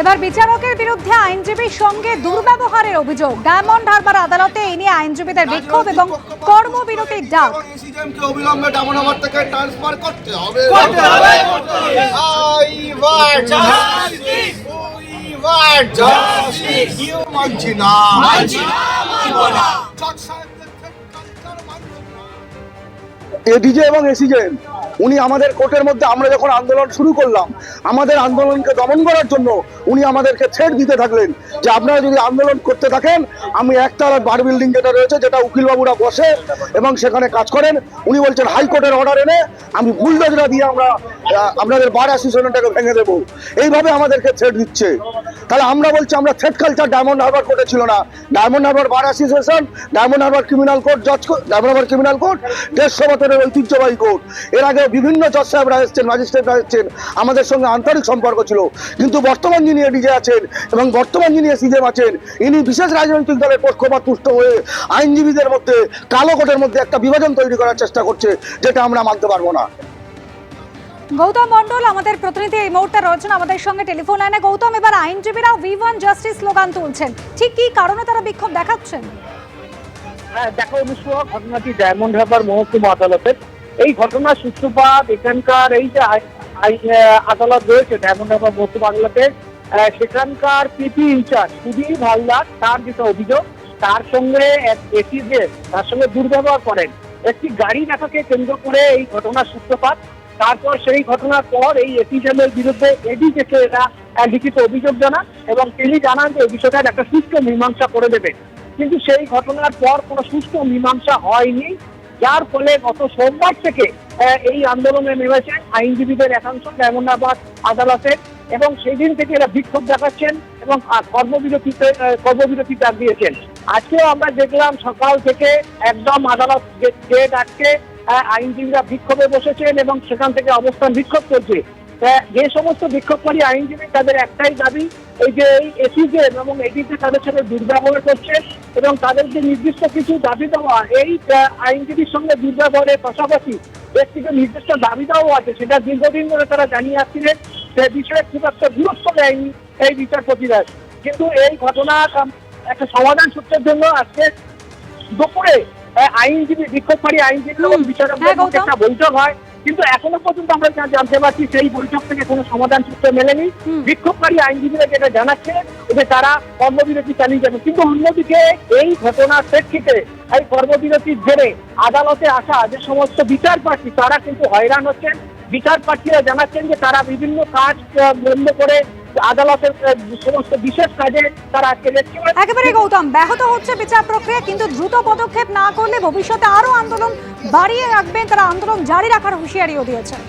এবার বিচারকের বিরুদ্ধে আইনজীবীর সঙ্গে দুর্ব্যবহারের অভিযোগ ডায়মন্ড হারবার আদালতে এই নিয়ে আইনজীবীদের বিক্ষোভ এবং কর্মবিরতির ডাক সিস্টেমকে অবিলম্বে ডামনামার থেকে ট্রান্সফার করতে হবে করতে হবে, করতে হবে। I want Justice! We want justice কেউ মানছি না মানছি না, মানবো না। জজ সাহেবদের থেকে কালচার মানছি না। এডিজে এবং এসিজে উনি আমাদের কোর্টের মধ্যে আমরা যখন আন্দোলন শুরু করলাম, আমাদের আন্দোলনকে দমন করার জন্য উনি আমাদেরকে থ্রেট দিতে থাকলেন যে আপনারা যদি আন্দোলন করতে থাকেন, আমি একতলা বার বিল্ডিং যেটা রয়েছে, যেটা উকিলবাবুরা বসে এবং সেখানে কাজ করেন, উনি বলছেন হাইকোর্টের অর্ডার এনে আমি বুলডোজরা দিয়ে আমরা আপনাদের বার অ্যাসোসিয়েশনটাকে ভেঙে দেবো। এইভাবে আমাদেরকে থ্রেট দিচ্ছে। তাহলে আমরা বলছি, আমরা থ্রেট কালচার ডায়মন্ড হারবার কোর্টে ছিল না। Diamond harbour bar association, diamond harbour criminal court জজ ডায়মন্ড হারবার ক্রিমিনাল কোর্ট দেড়শো বছরের ঐতিহ্যবাহী কোর্ট। এর আগে বিভিন্ন জজ সাহেবরা এসেছেন ম্যাজিস্ট্রেটরা এসেছেন আমাদের সঙ্গে আন্তরিক সম্পর্ক ছিল। কিন্তু বর্তমান যিনি এডিজে আছেন এবং বর্তমান যিনি সিজেম আছেন ইনি বিশেষ রাজনৈতিক দলের পক্ষপাত তুষ্ট হয়ে আইনজীবীদের মধ্যে কালো কোটের মধ্যে একটা বিভাজন তৈরি করার চেষ্টা করছে যেটা আমরা মানতে পারব না। গৌতম মন্ডল আমাদের প্রতিনিধি এই মুহূর্তে রয়েছেন আমাদের সঙ্গে টেলিফোন লাইনে। গৌতম এবার আইনজীবীরা উই ওয়ান জাস্টিস স্লোগান তুলছেন। ঠিক কি কারণে তারা বিক্ষোভ দেখাচ্ছেন? হ্যাঁ দেখো অনুষ্ঠ ঘটনাটি ডায়মন্ড হারবার মহকুমা আদালতের। এই ঘটনার সূত্রপাত এখানকার এই যে আদালত রয়েছে ডায়মন্ড হারবার মহকুমা আদালতের সেখানকার পিপি ইনচার্জ সুধীর হালদার তার যেটা অভিযোগ, তার সঙ্গে এসি যে তার সঙ্গে দুর্ব্যবহার করেন, একটি গাড়ি দেখাকে কেন্দ্র করে এই ঘটনার সূত্রপাত, তারপর সেই ঘটনার পর এই এটিএমের বিরুদ্ধে এডি থেকে এরা লিখিত অভিযোগ জানান এবং তিনি জানান যে এই বিষয়টার একটা সুষ্ঠু মীমাংসা করে দেবে। কিন্তু সেই ঘটনার পর কোনো সুষ্ঠু মীমাংসা হয়নি যার ফলে গত সোমবার থেকে এই আন্দোলনে নেমেছেন আইনজীবীদের একাংশ ডায়মন্ডাবাদ আদালতে এবং সেই দিন থেকে এরা বিক্ষোভ দেখাচ্ছেন এবং কর্মবিরতিতে কর্মবিরতি ডাক দিয়েছেন। আজকেও আমরা দেখলাম সকাল থেকে একদম আদালত গেট আটকে আইনজীবীরা বিক্ষোভে বসেছেন এবং সেখান থেকে অবস্থান বিক্ষোভ করছে যে সমস্ত বিক্ষোভকারী আইনজীবী, তাদের একটাই দাবি এই যে এই এসিজে এবং এটিতে তাদের সাথে দুর্ব্যবহার করছে এবং তাদের যে নির্দিষ্ট কিছু দাবি দেওয়া এই আইনজীবীর সঙ্গে দুর্ব্যবহারের পাশাপাশি বেশ কিছু নির্দিষ্ট দাবি দেওয়া আছে সেটা দীর্ঘদিন ধরে তারা জানিয়ে আসছিলেন সে বিষয়ে খুব একটা গুরুত্ব দেয়নি এই বিচারপতিরা কিন্তু এই ঘটনার আম, একটা সমাধান সূত্রের জন্য আজকে দুপুরে আইনজীবী বিক্ষোভকারী আইনজীবী এবং হুম। বিচারকদের হ্যাঁ। একটা বৈঠক হয় কিন্তু এখনও পর্যন্ত আমরা যা জানতে পারছি সেই বৈঠক থেকে কোনো সমাধান সূত্র মেলেনি। বিক্ষোভকারী আইনজীবীরা যেটা জানাচ্ছে যে তারা কর্মবিরতি চালিয়ে যাবে। কিন্তু অন্যদিকে এই ঘটনার প্রেক্ষিতে এই কর্মবিরতির জেরে আদালতে আসা যে সমস্ত বিচার প্রার্থী তারা কিন্তু হয়রান হচ্ছেন। বিচার প্রার্থীরা জানাচ্ছেন যে তারা বিভিন্ন কাজ বন্ধ করে আদালতের সমস্ত বিশেষ কাজে তারা আজকে একেবারে গৌতম, ব্যাহত হচ্ছে বিচার প্রক্রিয়া, কিন্তু দ্রুত পদক্ষেপ না করলে ভবিষ্যতে আরও আন্দোলন বাড়িয়ে রাখবেন তারা আন্দোলন জারি রাখার হুঁশিয়ারিও দিয়েছেন।